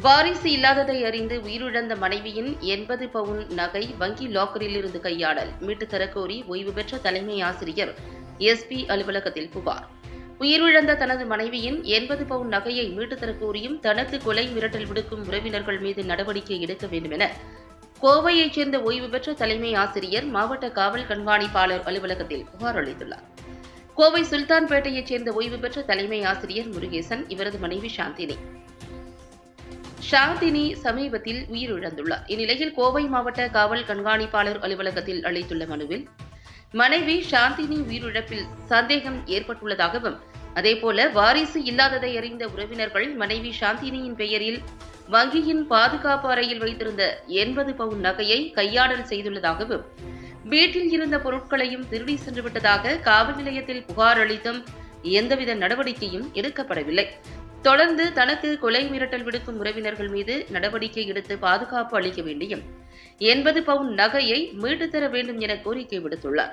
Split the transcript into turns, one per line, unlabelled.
வாரிசு இல்லாததை அறிந்து உயிரிழந்த மனைவியின் எண்பது பவுன் நகை வங்கி லாக்கரில் இருந்து கையாடல் மீட்டு தரக்கோரி ஓய்வு பெற்ற தலைமை ஆசிரியர் எஸ்பி அலுவலகத்தில் புகார். உயிரிழந்த தனது மனைவியின் எண்பது பவுன் நகையை மீட்டு தரக்கோரியும் தனக்கு கொலை மிரட்டல் விடுக்கும் உறவினர்கள் மீது நடவடிக்கை எடுக்க வேண்டும் என கோவையைச் சேர்ந்த ஓய்வு பெற்ற தலைமை ஆசிரியர் மாவட்ட காவல் கண்காணிப்பாளர் அலுவலகத்தில் புகார் அளித்துள்ளார். கோவை சுல்தான்பேட்டையைச் சேர்ந்த ஓய்வு பெற்ற தலைமை ஆசிரியர் முருகேசன் இவரது மனைவி சாந்தினி. சாந்தினி சமீபத்தில் உயிரிழந்துள்ளார். இந்நிலையில் கோவை மாவட்ட காவல் கண்காணிப்பாளர் அலுவலகத்தில் அளித்துள்ள மனுவில் மனைவி சாந்தினி உயிரிழப்பில் சந்தேகம் ஏற்பட்டுள்ளதாகவும் அதேபோல வாரிசு இல்லாததை அறிந்த உறவினர்கள் மனைவி சாந்தினியின் பெயரில் வங்கியின் பாதுகாப்பு அறையில் வைத்திருந்த எண்பது பவுன் நகையை கையாடல் செய்துள்ளதாகவும் வீட்டில் இருந்த பொருட்களையும் திருடி சென்று விட்டதாக காவல் நிலையத்தில் புகார் அளித்தும் எந்தவித நடவடிக்கையும் எடுக்கப்படவில்லை. தொடர்ந்து தனக்கு கொலை மிரட்டல் விடுக்கும் உறவினர்கள் மீது நடவடிக்கை எடுத்து பாதுகாப்பு அளிக்க வேண்டியும் எண்பது பவுன் நகையை மீட்டுத்தர வேண்டும் என கோரிக்கை விடுத்துள்ளார்.